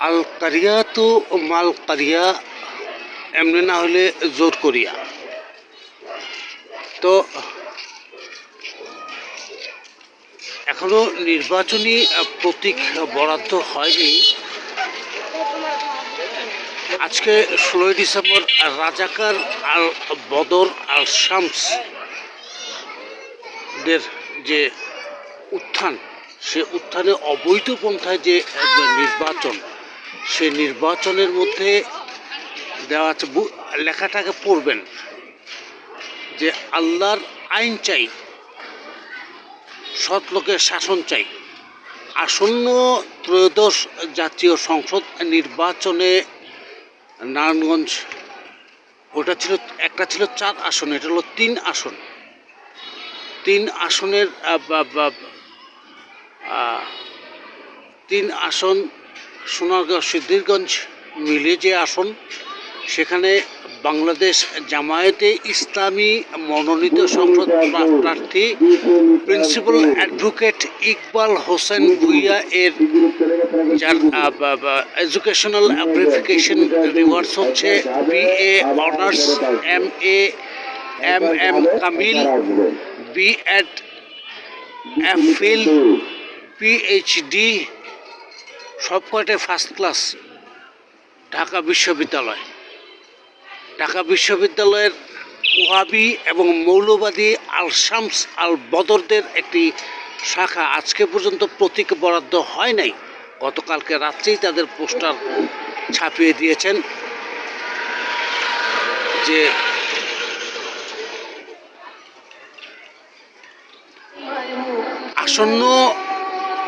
আল কারিয়া তো মাল কারিয়া এমনি না হলে জোর করিয়া। তো এখনও নির্বাচনী প্রতীক বরাদ্দ হয়নি। আজকে ষোলোই ডিসেম্বর রাজাকার আল বদর আল শামস দের যে উত্থান, সে উত্থানে অবৈধ পন্থায় যে নির্বাচন সে নির্বাচনের মধ্যে দেওয়া আছে লেখাটাকে পড়বেন যে আল্লাহর আইন চাই, সৎ লোকের শাসন চাই। আসন্ন ত্রয়োদশ জাতীয় সংসদ নির্বাচনে নারায়ণগঞ্জ, ওটা ছিল, একটা ছিল চার আসন, এটা হলো তিন আসন। তিন আসনের তিন আসন সোনারগাঁও সিদ্ধিরগঞ্জ মিলে যে আসন, সেখানে বাংলাদেশ জামায়াতে ইসলামী মনোনীত সংসদ প্রার্থী প্রিন্সিপাল অ্যাডভোকেট ইকবাল হোসেন ভুইয়া এর যার এডুকেশনাল অ্যাপ্লিফিকেশন রিওয়ার্ডস হচ্ছে BA honours M A M M Kamil B Ed M Phil PhD সব কয়টায় ফার্স্ট ক্লাস ঢাকা বিশ্ববিদ্যালয়। ঢাকা বিশ্ববিদ্যালয়ের ওয়াবি এবং মৌলবাদী আল শামস আল বদরদের একটি শাখা আজকে পর্যন্ত প্রতীক বরাদ্দ হয় নাই। গতকালকে রাত্রেই তাদের পোস্টার ছাপিয়ে দিয়েছেন যে আসন্ন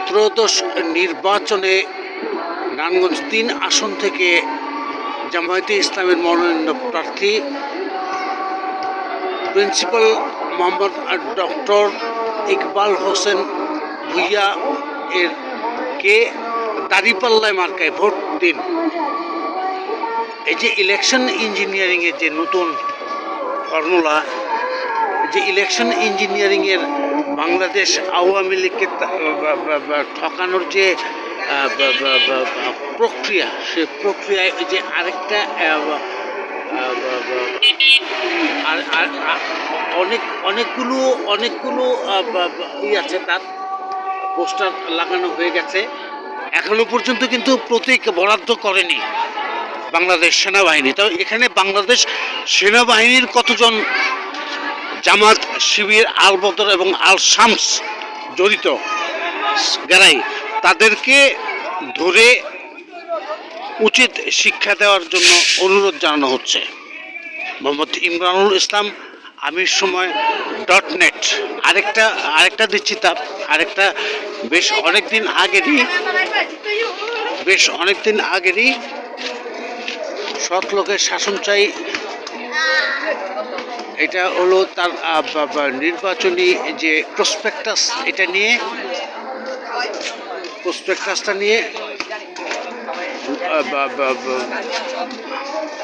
ত্রয়োদশ নির্বাচনে নারায়ণগঞ্জ তিন আসন থেকে জামায়াতে ইসলামের মনোনয়ন প্রার্থী প্রিন্সিপাল মোহাম্মদ ডক্টর ইকবাল হোসেন ভুইয়া এর কে দাঁড়িপাল্লায় মার্কায় ভোট দিন। এই যে ইলেকশন ইঞ্জিনিয়ারিংয়ের যে নতুন ফর্মুলা যে ইলেকশন ইঞ্জিনিয়ারিংয়ের বাংলাদেশ আওয়ামী লীগকে ঠকানোর যে প্রক্রিয়া, সে প্রক্রিয়ায় যে আরেকটা আর অনেক, অনেকগুলো অনেকগুলো ই আছে, তার পোস্টার লাগানো হয়ে গেছে। এখনও পর্যন্ত কিন্তু প্রতীক বরাদ্দ করেনি বাংলাদেশ সেনাবাহিনী। তো এখানে বাংলাদেশ সেনাবাহিনীর কতজন জামাত, শিবির, আল বদর এবং আল শামস জড়িত? যারাই তাদেরকে ধরে উচিত শিক্ষা দেওয়ার জন্য অনুরোধ জানানো হচ্ছে। মোহাম্মদ ইমরানুল ইসলাম, আমির সময় ডট নেট। আরেকটা আরেকটা দিচ্ছি তার। আরেকটা, বেশ অনেক দিন আগেরই, বেশ অনেক দিন আগেরই সৎ লোকের শাসন চাই। এটা হলো তার নির্বাচনী যে প্রসপেক্টাস এটা নিয়ে প্রসপেক্টাসটা নিয়ে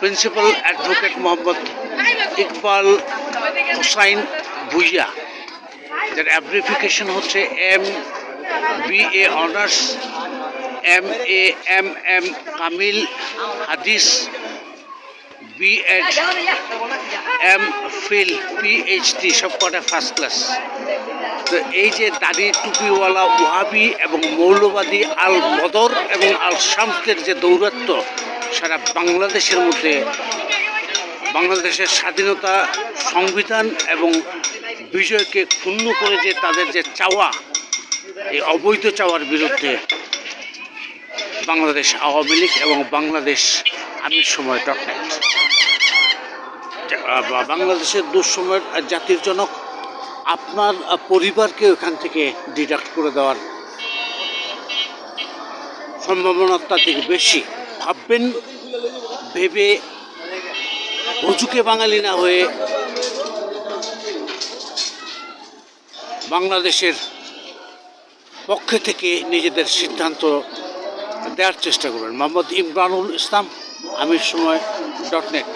প্রিন্সিপাল অ্যাডভোকেট মোহাম্মদ ইকবাল হোসাইন ভুইয়া, যার অ্যাপ্লিফিকেশন হচ্ছে M B A honours, M A M M Kamil হাদিস B Ed M Phil PhD সব কটা ফার্স্ট ক্লাস তো এই যে দাড়ি টুপিওয়ালা ওহাবি এবং মৌলবাদী আল বদর এবং আল শামসের যে দৌরত্ব সারা বাংলাদেশের মধ্যে বাংলাদেশের স্বাধীনতা সংবিধান এবং বিজয়কে ক্ষুণ্ণ করে যে তাদের যে চাওয়া, এই অবৈধ চাওয়ার বিরুদ্ধে বাংলাদেশ আওয়ামী লীগ এবং বাংলাদেশ আমির সময় ডটনেট বাংলাদেশের দুঃসময়ের জাতির জনক আপনার পরিবারকে ওখান থেকে ডিডাক্ট করে দেওয়ার সম্ভাবনা অত্যাধিক বেশি, ভাববেন, ভেবে হুজুকে বাঙালি না হয়ে বাংলাদেশের পক্ষে থেকে নিজেদের সিদ্ধান্ত দেওয়ার চেষ্টা করবেন। মোহাম্মদ ইমরানুল ইসলাম আমির সময় ডট নেট।